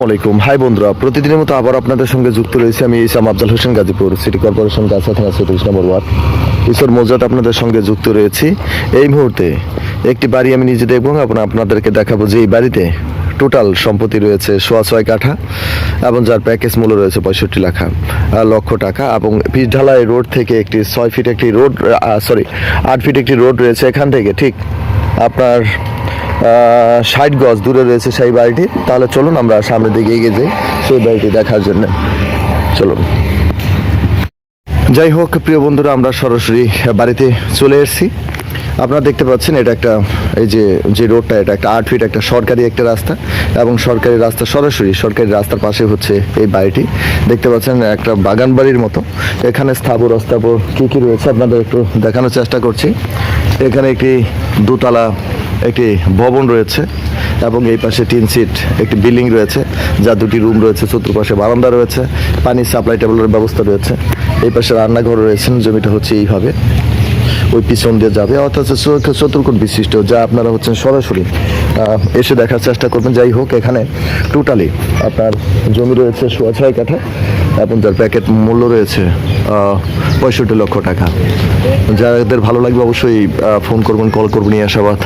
আসসালামাইকুম হাই বন্ধুরা, প্রতিদিনের মতো আবার আপনাদের সঙ্গে যুক্ত রয়েছে আমি ইসাম আফজাল হোসেন, গাজীপুর সিটি কর্পোরেশন, গাছা থানা চৌত্রিশ নম্বর ওয়ার্ড ঈশ্বর মৌজাদ আপনাদের সঙ্গে যুক্ত রয়েছি। এই মুহূর্তে একটি বাড়ি আমি নিজে দেখব এবং আপনাদেরকে দেখাবো যে এই বাড়িতে টোটাল সম্পত্তি রয়েছে সোয়া ছয় কাঠা এবং যার প্যাকেজ মূল্য রয়েছে পঁয়ষট্টি লাখ লক্ষ টাকা এবং পিচ ঢালাই রোড থেকে একটি ছয় ফিট একটি রোড সরি আট ফিট একটি রোড রয়েছে এখান থেকে। ঠিক আপনার ষাট গজ দূরে রয়েছে সেই বাড়িটি। তাহলে চলুন আমরা সামনের দিকে এগিয়ে যাই সেই বাড়িটি দেখার জন্য। চলুন। যাই হোক, প্রিয় বন্ধুরা, আমরা সরাসরি বাড়িতে চলে এসেছি। আপনারা দেখতে পাচ্ছেন, এটা একটা, এই যে যে রোডটা, এটা একটা আট ফিট, একটা সরকারি একটা রাস্তা এবং সরকারি রাস্তা সরাসরি সরকারি রাস্তার পাশে হচ্ছে এই বাড়িটি। দেখতে পাচ্ছেন, একটা বাগান বাড়ির মতো। এখানে স্থাবর অস্থাবর কী কী রয়েছে আপনাদের একটু দেখানোর চেষ্টা করছি। এখানে একটি দোতলা একটি ভবন রয়েছে এবং এই পাশে তিন সিট, একটি বিল্ডিং রয়েছে। যা দুটি রুম রয়েছে, চতুর্পাশে বারান্দা রয়েছে, পানি সাপ্লাই টেবলের ব্যবস্থা রয়েছে। এই পাশে রান্নাঘর রয়েছেন জমিটা হচ্ছে এইভাবে। ওই পিছন দিয়ে যাবে, অর্থাৎ চতুর্কোণ বিশিষ্ট, যা আপনারা হচ্ছেন সরাসরি এসে দেখার চেষ্টা করবেন। যাই হোক, এখানে টোটালি আপনার জমি রয়েছে ছয় কাঠা। এবং যার প্যাকেট মূল্য রয়েছে পঁয়ষট্টি লক্ষ টাকা। যাদের ভালো লাগবে অবশ্যই ফোন করবেন, কল করবেন, এই আশাবাদ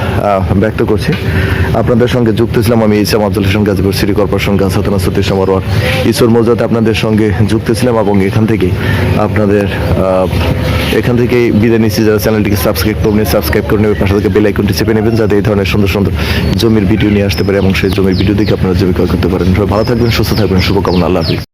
ব্যক্ত করছি। আপনাদের সঙ্গে যুক্ত ছিলাম আমি ইসাম আব্দুল হোসেন, গাজীপুর সিটি কর্পোরেশন গাছ হাতানা সতীশ ওয়ার্ড। ঈশ্বর মর্যাদা আপনাদের সঙ্গে যুক্ত ছিলাম এবং এখান থেকে আপনাদের এখান থেকে বিদায় নিচ্ছি। যারা চ্যানেলটিকে সাবস্ক্রাইব করবেন সাবস্ক্রাইব করে নেবে পাশে থেকে বেল আইকনটি চেপে নেবেন, যাতে এই ধরনের সুন্দর সুন্দর জমির ভিডিও নিয়ে আসতে পারে এবং সেই জমির ভিডিও দেখে আপনারা জমি ক্রয় করতে পারেন। ভালো থাকবেন, সুস্থ থাকবেন, শুভকামনা, আল্লাহ হাফিজ।